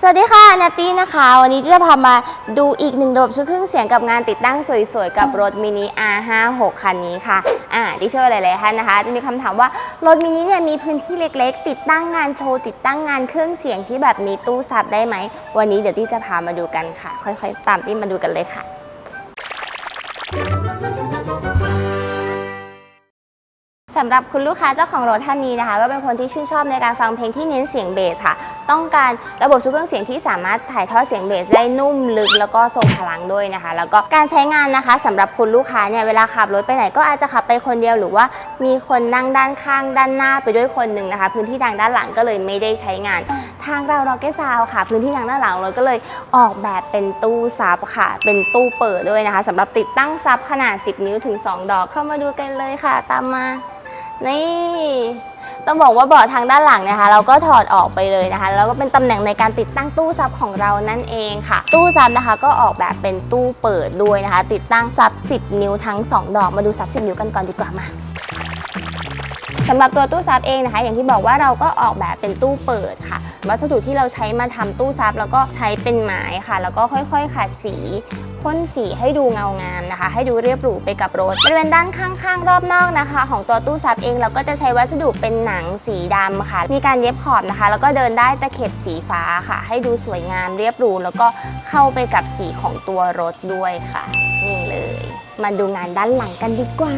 สวัสดีค่ะนาตี้นะคะ วันนี้จะพามาดูอีกหนึ่งระบบชุดเครื่องเสียงกับงานติดตั้งสวยๆ กับรถมินิ R56 คันนี้ค่ะอ่าดิเชื่อหลายๆท่านนะคะ จะมีคำถามว่ารถมินิเนี่ยมีพื้นที่เล็กๆ ติดตั้งงานโชว์ติดตั้งงานเครื่องเสียงที่แบบมีตู้ซับได้ไหม วันนี้เดี๋ยวตี้จะพามาดูกันค่ะ ค่อยๆ ตามตี้มาดูกันเลยค่ะ สำหรับคุณลูกค้าเจ้าของรถท่านนี้นะคะ ก็เป็นคนที่ชื่นชอบในการฟังเพลงที่เน้นเสียงเบสค่ะ ต้องการระบบชุดเครื่องเสียงที่สามารถถ่ายทอดเสียงเบสได้นุ่มลึกแล้วก็ทรงพลังด้วยนะคะ แล้วก็การใช้งานนะคะสำหรับคุณลูกค้าเนี่ยเวลาขับรถไปไหนก็อาจจะขับไปคนเดียวหรือว่ามีคนนั่งด้านข้างด้านหน้าไปด้วยคนหนึ่งนะคะ พื้นที่ทางด้านหลังก็เลยไม่ได้ใช้งาน ทางเราเราแก้ซาวค่ะ พื้นที่ทางด้านหลังเราก็เลยออกแบบเป็นตู้ซับค่ะ เป็นตู้เปิดด้วยนะคะสำหรับติดตั้งซับขนาด 10 นิ้วถึง 2 ดอกเข้ามาดูกันเลยค่ะ ตามมา นี่ ต้องบอกว่าเบาะทางด้านหลังนะคะ เราก็ถอดออกไปเลยนะคะ แล้วก็เป็นตำแหน่งในการติดตั้งตู้ซับของเรานั่นเองค่ะ ตู้ซับนะคะก็ออกแบบเป็นตู้เปิดด้วยนะคะ ติดตั้งซับ 10 นิ้วทั้ง 2 ดอกมาดูซับ 10 นิ้วกันก่อนดีกว่ามา สำหรับตัวตู้ซับเองนะคะ อย่างที่บอกว่าเราก็ออกแบบเป็นตู้เปิดค่ะ วัสดุที่เราใช้มาทำตู้ซับแล้วก็ใช้เป็นไม้ค่ะ แล้วก็ค่อยๆขัดสีพ่นสีให้ดูเงางามนะคะ ให้ดูเรียบหรูไปกับรถบริเวณด้านข้างๆ รอบนอกนะคะ ของตัวตู้ซับเองเราก็จะใช้วัสดุเป็นหนังสีดำค่ะ มีการเย็บขอบนะคะ แล้วก็เดินได้ตะเข็บสีฟ้าค่ะ ให้ดูสวยงามเรียบหรูแล้วก็เข้าไปกับสีของตัวรถด้วยค่ะ นี่เลย มาดูงานด้านหลังกันดีกว่า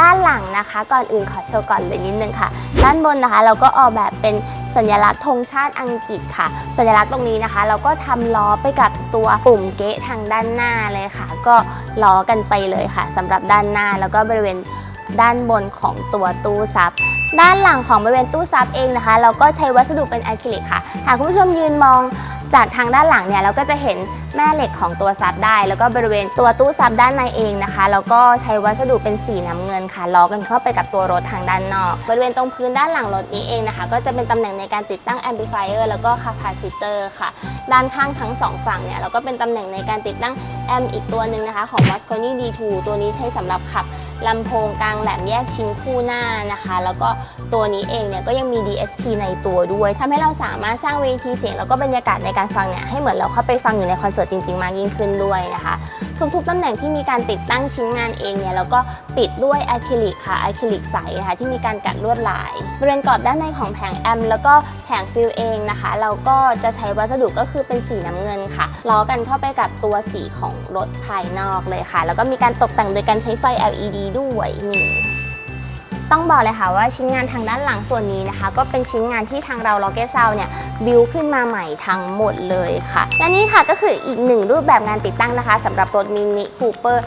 ด้านหลังนะคะ ก่อนอื่นขอโชว์ก่อนเลยนิดนึงค่ะ ด้านบนนะคะ เราก็ออกแบบเป็นสัญลักษณ์ธงชาติอังกฤษค่ะ สัญลักษณ์ตรงนี้นะคะ เราก็ทำล้อไปกับตัวปุ่มเกะทางด้านหน้าเลยค่ะ ก็ล้อกันไปเลยค่ะสำหรับด้านหน้าแล้วก็บริเวณด้านบนของตัวตู้ซับ ด้านหลังของบริเวณตู้ซับเองนะคะ เราก็ใช้วัสดุเป็นอะคริลิกค่ะ หากคุณผู้ชมยืนมองจากทางด้านหลังเนี่ยเราก็จะเห็นแม่เหล็กของตัวซับได้ แล้วก็บริเวณตัวตู้ซับด้านในเองนะคะ แล้วก็ใช้วัสดุเป็นสีน้ำเงินค่ะล้อกันเข้าไปกับตัวรถทางด้านนอก บริเวณตรงพื้นด้านหลังรถนี้เองนะคะ ก็จะเป็นตำแหน่งในการติดตั้งแอมพลิฟายเออร์แล้วก็คาปาซิเตอร์ค่ะ ด้านข้างทั้งสองฝั่งเนี่ยเราก็เป็นตำแหน่งในการติดตั้งแอมอีกตัวหนึ่งนะคะของ Mosconi D2 ตัวนี้ใช้สำหรับขับ ลำโพงกลางแหลมแยกชิ้นคู่หน้านะคะ แล้วก็ตัวนี้เองเนี่ยก็ยังมี DSP ในตัวด้วยทำให้เราสามารถสร้างเวทีเสียงแล้วก็บรรยากาศในการฟังเนี่ยให้เหมือนเราเข้าไปฟังอยู่ในคอนเสิร์ตจริงๆ มากยิ่งขึ้นด้วยนะคะ ทุกๆตำแหน่งที่มีการติดตั้งชิ้นงานเองเนี่ยแล้วก็ปิดด้วยอะคริลิกค่ะอะคริลิกใสนะคะที่มีการกัดลวดลายบริเวณกรอบด้านในของแผงแอมแล้วก็แผงฟิลเองนะคะ เราก็จะใช้วัสดุก็คือเป็นสีน้ำเงินค่ะล้อกันเข้าไปกับตัวสีของรถภายนอกเลยค่ะ แล้วก็มีการตกแต่งโดยการใช้ไฟ LED ด้วยนี่ ต้องบอกเลยค่ะว่าชิ้นงานทางด้านหลังส่วนนี้นะคะ ก็เป็นชิ้นงานที่ทางเรา l o c k e t Sound เนี่ยบิวขึ้นมาใหม่ทั้งหมดเลยค่ะ และนี่ค่ะก็คืออีกหนึ่งรูปแบบงานติดตั้งนะคะสำหรับรถมินิคูเปอร์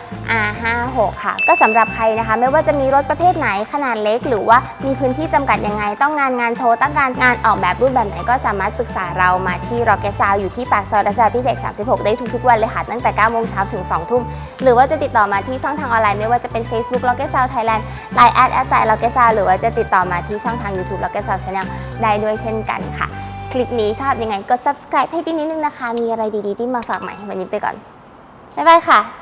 R56 ค่ะ ก็สำหรับใครนะคะ ไม่ว่าจะมีรถประเภทไหนขนาดเล็ก หรือว่ามีพื้นที่จำกัดยังไง ต้องงานงานโชว์ต้องการงานออกแบบรูปแบบไหนก็สามารถปรึกษาเรามาที่ l o c k e t Sound อยู่ที่ปากซอยรัชดาพิเศษ36 ได้ทุกๆวันเลยค่ะ ตั้งแต่9โมงเช้าถึง2ทุ่มหรือว่าจะติดต่อมาที่ช่องทางออนไลน์ไม่ว่าจะเป็น Facebook l o c k e t Sound Thailand Line at a s i ล็อกเกซาหรือว่าจะติดต่อมาที่ช่องทาง YouTube l o c k e t Sound Channel ได้ด้วยเช่นกันค่ะ คลิปนี้ชอบยังไงกด subscribe ให้ดีนิดนึงนะคะ มีอะไรดีๆที่มาฝากใหม่วันนี้ไปก่อนบ๊ายบายค่ะ